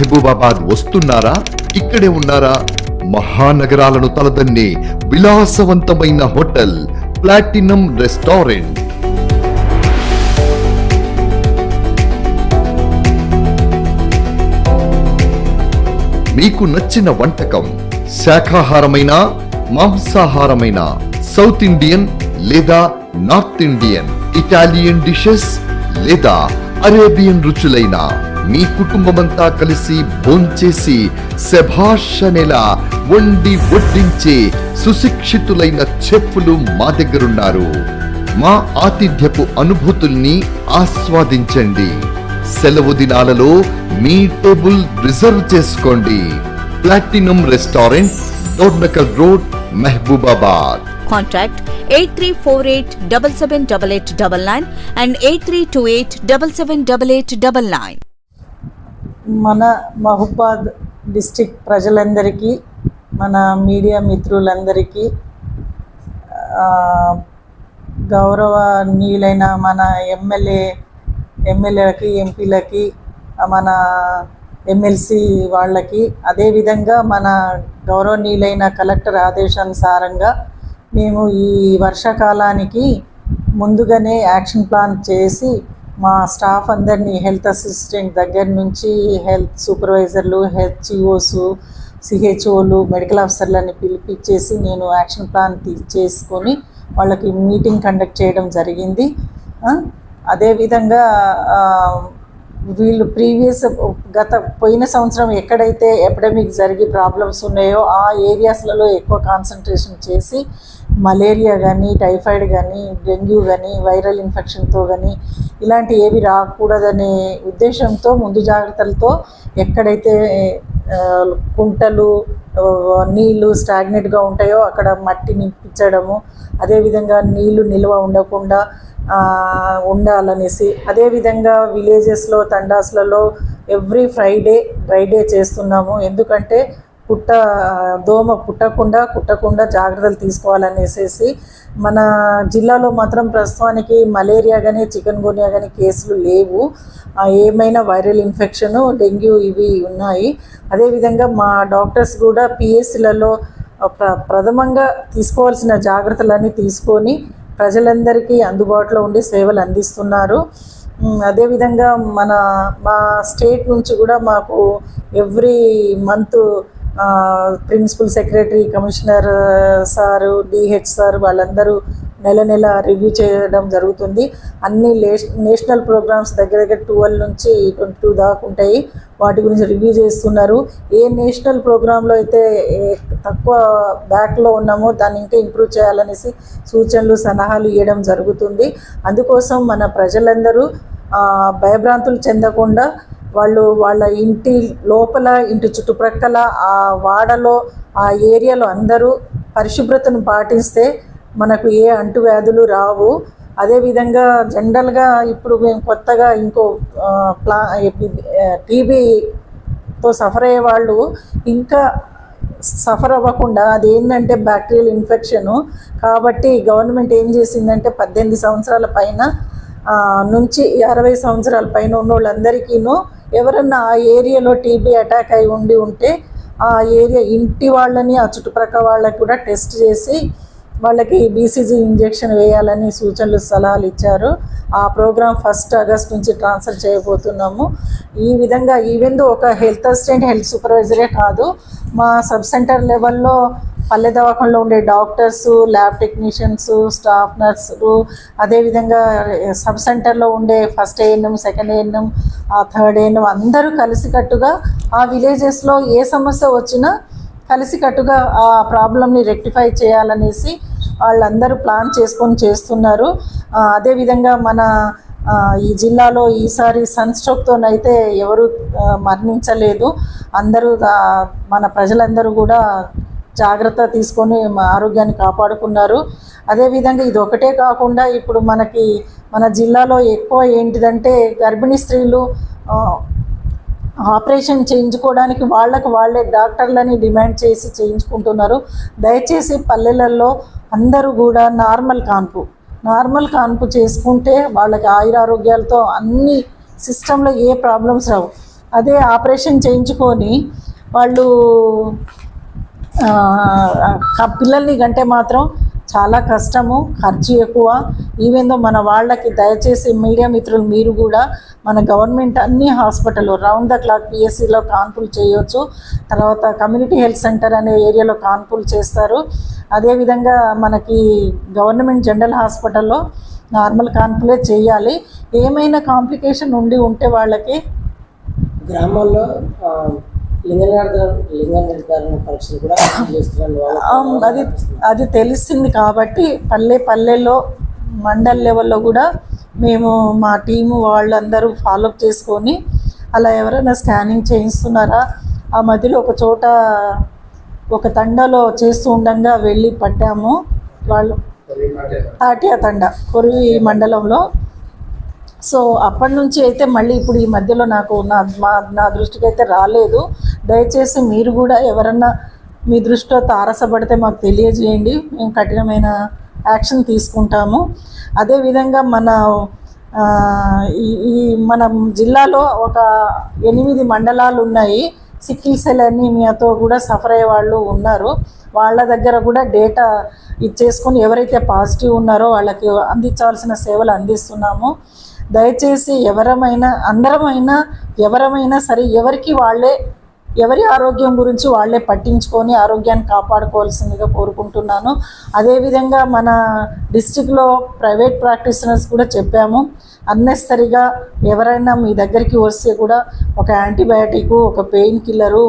మహబూబాబాద్ వస్తున్నారా? ఇక్కడే ఉన్నారా? మహానగరాలను తలదన్నే విలాసవంతమైన హోటల్ ప్లాటినం రెస్టారెంట్. మీకు నచ్చిన వంటకం శాఖాహారమైన మాంసాహారమైన సౌత్ ఇండియన్ లేదా నార్త్ ఇండియన్ ఇటాలియన్ డిషెస్ లేదా అరేబియన్ రుచులైన మీ కుటుంబమంతా కలిసి భోంచేసి శభాష్ అనేలా వండి వడ్డించే సుశిక్షితులైన చెప్పులు మా దగ్గరున్నారు. మా ఆతిథ్యపు అనుభూతుల్ని ఆస్వాదించండి. సెలవు దినాలలో మీ టేబుల్ రిజర్వ్ చేసుకోండి. Platinum restaurant Dornakal road Mahabubabad. Contact 8348778899 and 8328778899. మన మహబాద్ డిస్టిక్ ప్రజలందరికీ మన మీడియా మిత్రులందరికీ గౌరవనీయులైన మన ఎమ్మెల్యే ఎమ్మెల్యేలకి ఎంపీలకి మన ఎమ్మెల్సీ వాళ్ళకి అదేవిధంగా మన గౌరవనీయులైన కలెక్టర్ ఆదేశానుసారంగా మేము ఈ వర్షాకాలానికి ముందుగానే యాక్షన్ ప్లాన్ చేసి మా స్టాఫ్ అందరినీ హెల్త్ అసిస్టెంట్ దగ్గర నుంచి హెల్త్ సూపర్వైజర్లు హెచ్ఈఓస్ సిహెచ్ఓలు మెడికల్ ఆఫీసర్లని పిలిపించేసి నేను యాక్షన్ ప్లాన్ తీ- చేసుకొని వాళ్ళకి మీటింగ్ కండక్ట్ చేయడం జరిగింది. అదేవిధంగా వీళ్ళు ప్రీవియస్ గత పోయిన సంవత్సరం ఎక్కడైతే ఎపిడమిక్ జరిగి ప్రాబ్లమ్స్ ఉన్నాయో ఆ ఏరియాస్లలో ఎక్కువ కాన్సన్ట్రేషన్ చేసి మలేరియా కానీ టైఫాయిడ్ కానీ డెంగ్యూ కానీ వైరల్ ఇన్ఫెక్షన్తో కానీ ఇలాంటి ఏవి రాకూడదనే ఉద్దేశంతో ముందు జాగ్రత్తలతో ఎక్కడైతే కుంటలు నీళ్ళు నీళ్ళు స్టాగ్నెట్గా ఉంటాయో అక్కడ మట్టి నింపించడము అదేవిధంగా నీళ్ళు నిల్వ ఉండకుండా ఉండాలనేసి అదేవిధంగా విలేజెస్లో తండాస్లలో ఎవ్రీ ఫ్రైడే డ్రైడే చేస్తున్నాము. ఎందుకంటే పుట్ట దోమ పుట్టకుండా కుట్టకుండా జాగ్రత్తలు తీసుకోవాలనేసేసి మన జిల్లాలో మాత్రం ప్రస్తుతానికి మలేరియా కానీ చికెన్ గునియా కానీ కేసులు లేవు. ఏమైనా వైరల్ ఇన్ఫెక్షన్ డెంగ్యూ ఇవి ఉన్నాయి. అదేవిధంగా మా డాక్టర్స్ కూడా పిఎస్సీలలో ప్ర ప్రథమంగా తీసుకోవాల్సిన జాగ్రత్తలన్నీ తీసుకొని ప్రజలందరికీ అందుబాటులో ఉండి సేవలు అందిస్తున్నారు. అదేవిధంగా మన మా స్టేట్ నుంచి కూడా మాకు every month principal secretary commissioner sir DH sir వాళ్ళందరూ నెల నెల రివ్యూ చేయడం జరుగుతుంది. అన్ని నేషనల్ ప్రోగ్రామ్స్ దగ్గర దగ్గర ట్వెల్వ్ నుంచి ట్వంటీ టూ దాకా ఉంటాయి. వాటి గురించి రివ్యూ చేస్తున్నారు. ఏ నేషనల్ ప్రోగ్రాంలో అయితే తక్కువ బ్యాక్లో ఉన్నామో దాన్ని ఇంకా ఇంప్రూవ్ చేయాలనేసి సూచనలు సలహాలు ఇవ్వడం జరుగుతుంది. అందుకోసం మన ప్రజలందరూ భయభ్రాంతులు చెందకుండా వాళ్ళు వాళ్ళ ఇంటి లోపల ఇంటి చుట్టుప్రక్కల ఆ వాడలో ఆ ఏరియాలో అందరూ పరిశుభ్రతను పాటిస్తే మనకు ఏ అంటువ్యాధులు రావు. అదేవిధంగా జనరల్గా ఇప్పుడు మేము కొత్తగా ఇంకో ప్లా టీబీతో సఫర్ అయ్యే వాళ్ళు ఇంకా సఫర్ అవ్వకుండా అది ఏంటంటే బ్యాక్టీరియల్ ఇన్ఫెక్షను. కాబట్టి గవర్నమెంట్ ఏం చేసిందంటే పద్దెనిమిది సంవత్సరాల పైన నుంచి అరవై సంవత్సరాల పైన ఉన్న వాళ్ళందరికీను ఎవరన్నా ఆ ఏరియాలో టీబీ అటాక్ అయి ఉండి ఉంటే ఆ ఏరియా ఇంటి వాళ్ళని ఆ చుట్టుప్రక్కల వాళ్ళకి కూడా టెస్ట్ చేసి వాళ్ళకి బీసీజీ ఇంజెక్షన్ వేయాలని సూచనలు సలహాలు ఇచ్చారు. ఆ ప్రోగ్రాం ఫస్ట్ ఆగస్ట్ నుంచి ట్రాన్స్ఫర్ చేయబోతున్నాము. ఈ విధంగా ఈవెన్ ఒక హెల్త్ అసిస్టెంట్ హెల్త్ సూపర్వైజరే కాదు మా సబ్ సెంటర్ లెవెల్లో పల్లె దవాఖానలో ఉండే డాక్టర్స్ ల్యాబ్ టెక్నీషియన్స్ స్టాఫ్ నర్సులు అదేవిధంగా సబ్ సెంటర్లో ఉండే first ANM second ANM third ANM అందరూ కలిసికట్టుగా ఆ విలేజెస్లో ఏ సమస్య వచ్చినా కలిసికట్టుగా ఆ ప్రాబ్లమ్ని రెక్టిఫై చేయాలనేసి వాళ్ళందరూ ప్లాన్ చేసుకొని చేస్తున్నారు. అదేవిధంగా మన ఈ జిల్లాలో ఈసారి సన్ స్ట్రోక్తోనైతే ఎవరు మరణించలేదు. అందరూ మన ప్రజలందరూ కూడా జాగ్రత్త తీసుకొని మా ఆరోగ్యాన్ని కాపాడుకున్నారు. అదేవిధంగా ఇది ఒకటే కాకుండా ఇప్పుడు మనకి మన జిల్లాలో ఎక్కువ ఏంటిదంటే గర్భిణీ స్త్రీలు ఆపరేషన్ చేయించుకోవడానికి వాళ్ళకు వాళ్ళే డాక్టర్లని డిమాండ్ చేసి చేయించుకుంటున్నారు. దయచేసి పల్లెలలో అందరూ కూడా నార్మల్ కాన్పు నార్మల్ కాన్పు చేసుకుంటే వాళ్ళకి ఆయురారోగ్యాలతో అన్ని సిస్టంలో ఏ ప్రాబ్లమ్స్ రావు. అదే ఆపరేషన్ చేయించుకొని వాళ్ళు పిల్లల్ని కంటే మాత్రం చాలా కష్టము ఖర్చు ఎక్కువ. ఈవెందో మన వాళ్ళకి దయచేసి మీడియా మిత్రులు మీరు కూడా మన గవర్నమెంట్ అన్ని హాస్పిటల్ రౌండ్ ద క్లాక్ పిఎస్సిలో కాన్పులు చేయొచ్చు. తర్వాత కమ్యూనిటీ హెల్త్ సెంటర్ అనే ఏరియాలో కాన్పులు చేస్తారు. అదేవిధంగా మనకి గవర్నమెంట్ జనరల్ హాస్పిటల్లో నార్మల్ కాన్పులే చేయాలి. ఏమైనా కాంప్లికేషన్ ఉండి ఉంటే వాళ్ళకి గ్రామాల్లో లింగ నిర్ధారణ లింగ నిర్ధారణ పరీక్షలు కూడా చేస్తున్నారు. వాళ్ళకి ఆ, అది అది తెలిసింది కాబట్టి పల్లె పల్లెల్లో మండల్ లెవెల్లో కూడా మేము మా టీము వాళ్ళందరూ ఫాలోఅప్ చేసుకొని అలా ఎవరైనా స్కానింగ్ చేయిస్తున్నారా? ఆ మధ్యలో ఒక చోట ఒక తండలో చేస్తూ ఉండగా వెళ్ళి పట్టాము. వాళ్ళు తాటియా తండ కొరివి మండలంలో. సో అప్పటి నుంచి అయితే మళ్ళీ ఇప్పుడు ఈ మధ్యలో నాకు నా మా నా దృష్టికి అయితే రాలేదు. దయచేసి మీరు కూడా ఎవరన్నా మీ దృష్టిలో తారసపడితే మాకు తెలియజేయండి. మేము కఠినమైన యాక్షన్ తీసుకుంటాము. అదేవిధంగా మన ఈ ఈ మన జిల్లాలో ఒక ఎనిమిది మండలాలు ఉన్నాయి. సిక్కిల్ సెల్ అనీమియాతో కూడా సఫర్ అయ్యే వాళ్ళు ఉన్నారు. వాళ్ళ దగ్గర కూడా డేటా ఇచ్చేసుకొని ఎవరైతే పాజిటివ్ ఉన్నారో వాళ్ళకి అందించాల్సిన సేవలు అందిస్తున్నాము. దయచేసి ఎవరమైనా అందరమైనా ఎవరమైనా సరే ఎవరికి వాళ్ళే ఎవరి ఆరోగ్యం గురించి వాళ్ళే పట్టించుకొని ఆరోగ్యాన్ని కాపాడుకోవాల్సిందిగా కోరుకుంటున్నాను. అదేవిధంగా మన డిస్టిక్లో ప్రైవేట్ ప్రాక్టీషనర్స్ కూడా చెప్పాము. అన్నెసరిగా ఎవరైనా మీ దగ్గరికి వస్తే కూడా ఒక యాంటీబయాటిక్ ఒక పెయిన్ కిల్లరు